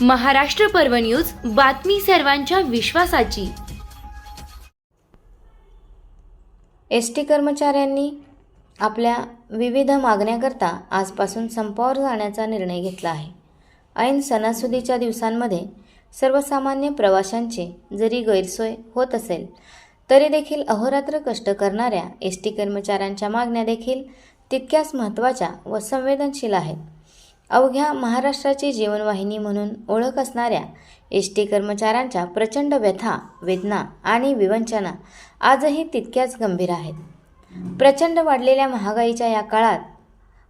महाराष्ट्र पर्व न्यूज बातमी सर्वांच्या विश्वासाची. एस टी कर्मचाऱ्यांनी आपल्या विविध मागण्याकरता आजपासून संपावर जाण्याचा निर्णय घेतला आहे. ऐन सणासुदीच्या दिवसांमध्ये सर्वसामान्य प्रवाशांची जरी गैरसोय होत असेल तरी देखील अहोरात्र कष्ट करणाऱ्या एस टी कर्मचाऱ्यांच्या मागण्या देखील तितक्याच महत्त्वाच्या व संवेदनशील आहेत. अवघ्या महाराष्ट्राची जीवनवाहिनी म्हणून ओळख असणाऱ्या एस टी कर्मचाऱ्यांच्या प्रचंड व्यथा वेदना आणि विवंचना आजही तितक्याच गंभीर आहेत. प्रचंड वाढलेल्या महागाईच्या या काळात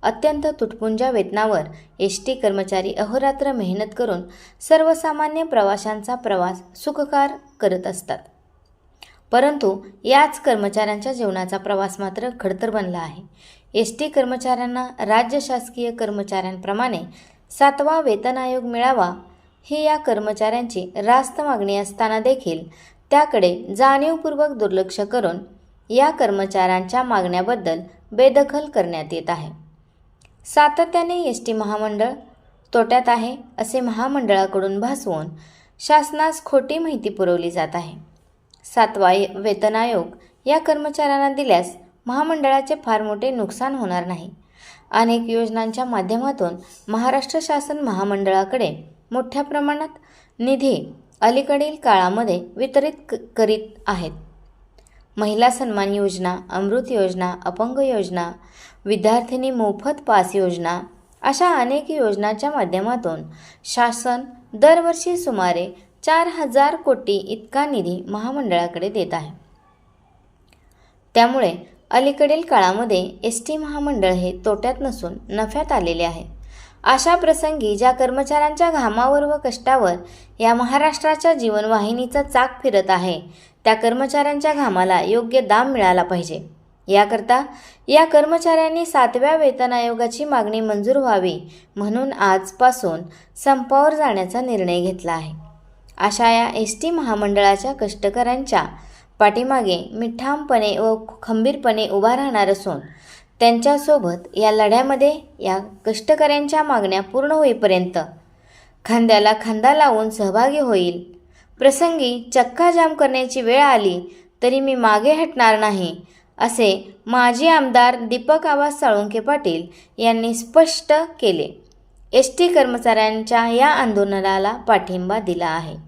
अत्यंत तुटपुंजा वेतनावर एस टी कर्मचारी अहोरात्र मेहनत करून सर्वसामान्य प्रवाशांचा प्रवास सुखकार करत असतात. परंतु याच कर्मचाऱ्यांच्या जीवनाचा प्रवास मात्र खडतर बनला आहे. एस टी कर्मचाऱ्यांना राज्य शासकीय कर्मचाऱ्यांप्रमाणे सातवा वेतन आयोग मिळावा ही या कर्मचाऱ्यांची रास्त मागणी असताना देखील त्याकडे जाणीवपूर्वक दुर्लक्ष करून या कर्मचाऱ्यांच्या मागण्याबद्दल बेदखल करण्यात येत आहे. सातत्याने एस टी महामंडळ तोट्यात आहे असे महामंडळाकडून भासवून शासनास खोटी माहिती पुरवली जात आहे. सातवा वेतन आयोग या कर्मचाऱ्यांना दिल्यास महामंडळाचे फार मोठे नुकसान होणार नाही. अनेक योजनांच्या माध्यमातून महाराष्ट्र शासन महामंडळाकडे मोठ्या प्रमाणात निधी अलीकडील काळामध्ये वितरित क- करीत आहेत. महिला सन्मान योजना अमृत योजना अपंग योजना विद्यार्थिनी मोफत पास योजना अशा अनेक योजनांच्या माध्यमातून शासन दरवर्षी सुमारे चार हजार कोटी इतका निधी महामंडळाकडे देत आहे. त्यामुळे अलीकडील काळामध्ये एस टी महामंडळ हे तोट्यात नसून नफ्यात आलेले आहे. अशा प्रसंगी ज्या कर्मचाऱ्यांच्या घामावर व कष्टावर या महाराष्ट्राच्या जीवनवाहिनीचा चाक फिरत आहे त्या कर्मचाऱ्यांच्या घामाला योग्य दाम मिळाला पाहिजे. याकरता या कर्मचाऱ्यांनी सातव्या वेतन आयोगाची मागणी मंजूर व्हावी म्हणून आजपासून संपावर जाण्याचा निर्णय घेतला आहे. अशा या एस टी महामंडळाच्या कष्टकऱ्यांच्या पाठीमागे मी ठामपणे व खंबीरपणे उभा राहणार असून त्यांच्यासोबत या लढ्यामध्ये या कष्टकऱ्यांच्या मागण्या पूर्ण होईपर्यंत खांद्याला खांदा लावून सहभागी होईल. प्रसंगी चक्काजाम करण्याची वेळ आली तरी मी मागे हटणार नाही असे माजी आमदार दीपक आवाज साळुंके पाटील यांनी स्पष्ट केले. एस टी कर्मचाऱ्यांच्या या आंदोलनाला पाठिंबा दिला आहे.